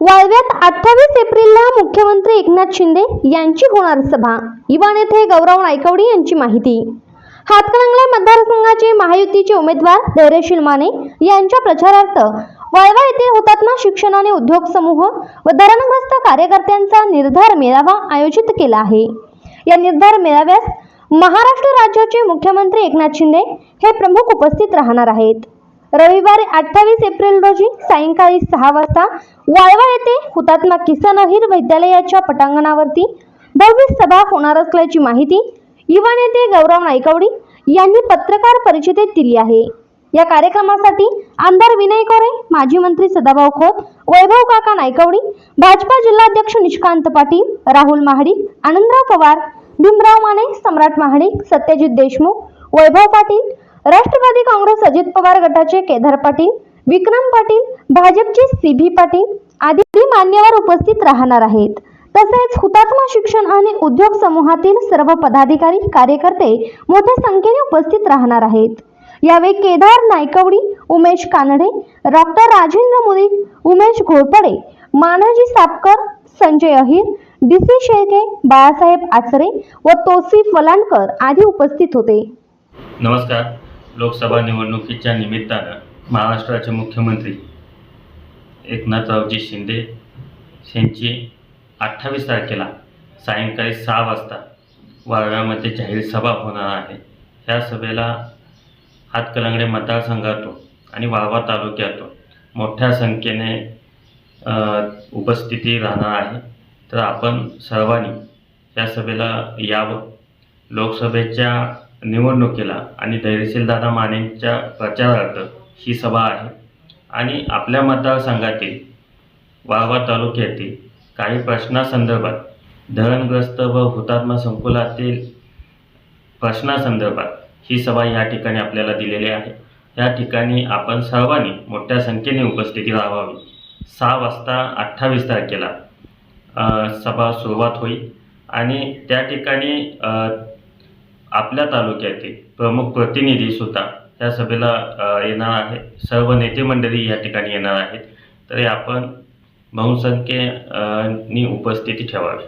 वाळव्यात अठ्ठावीस एप्रिलला मुख्यमंत्री एकनाथ शिंदे यांची होणार सभा. इवान येथे गौरव नायकवडी यांची माहिती. हातकणंगले मतदारसंघाचे महायुतीचे उमेदवार धैर्यशील माने यांच्या प्रचारार्थ वाळवा येथील हुतात्मा शिक्षण आणि उद्योग समूह व धरणग्रस्त कार्यकर्त्यांचा निर्धार मेळावा आयोजित केला आहे. या निर्धार मेळाव्यास महाराष्ट्र राज्याचे मुख्यमंत्री एकनाथ शिंदे हे प्रमुख उपस्थित राहणार आहेत. रविवारी अठ्ठावीस एप्रिल रोजी सायंकाळी सहा वाजता वाळवा येथे हुतात्मा किसन अहिर वैद्यालयाच्या पटांगणावरती भव्य सभा होणार असल्याची माहिती युवा नेते गौरव नायकवडी यांनी पत्रकार परिषदेत दिली आहे. या कार्यक्रमासाठी आमदार विनय कोरे माजी मंत्री सदाभाऊ खोत वैभव काका नायकवडी भाजपा जिल्हाध्यक्ष निष्कांत पाटील राहुल महाडिक आनंदराव पवार भीमराव माने सम्राट महाडिक सत्यजित देशमुख वैभव पाटील राष्ट्रवादी काँग्रेस अजित पवार गटाचे केदार पाटील विक्रम पाटील भाजपचे सी बी पाटील आदी मान्यवर उपस्थित राहणार आहेत. तसेच हुतात्मा शिक्षण आणि उद्योग समूहातील सर्व पदाधिकारी कार्यकर्ते मोठ्या संख्येने उपस्थित राहणार आहेत. यावेळी Kedar Naikwadi Umesh Kanade doctor Rajendra Modi Umesh Ghorpade Manaji Sapkar Sanjay Ahir D C Shelke Balasaheb Achare व तोसिफ वलांडकर आदी उपस्थित होते. नमस्कार. लोकसभा निवडणुकीच्या निमित्तानं महाराष्ट्राचे मुख्यमंत्री एकनाथरावजी शिंदे यांची अठ्ठावीस तारखेला सायंकाळी सहा वाजता वाळव्यामध्ये जाहीर सभा होणार आहे. ह्या सभेला हातकलंगडे मतदारसंघातून आणि वाळवा तालुक्यातून मोठ्या संख्येने उपस्थिती राहणार आहे. तर आपण सर्वांनी या सभेला यावं. लोकसभेच्या निवडणुकीला आणि धैर्यशील दादा मानेंच्या प्रचारार्थ ही सभा आहे. आणि आपल्या मतदारसंघातील वाळवा तालुक्यातील काही प्रश्नासंदर्भात धरणग्रस्त व हुतात्मा संकुलातील प्रश्नासंदर्भात ही सभा या ठिकाणी आपल्याला दिलेली आहे. या ठिकाणी आपण सर्वांनी मोठ्या संख्येने उपस्थिती राहावी. सहा वाजता अठ्ठावीस तारखेला सभा सुरुवात होईल. आणि त्या ठिकाणी आपल्या तालुक्यातील प्रमुख प्रतिनिधीसुद्धा या सभेला येणार आहे सर्व नेते मंडळी या ठिकाणी येणार आहेत. तरी आपण बहुसंख्ये नी उपस्थिती ठेवावी.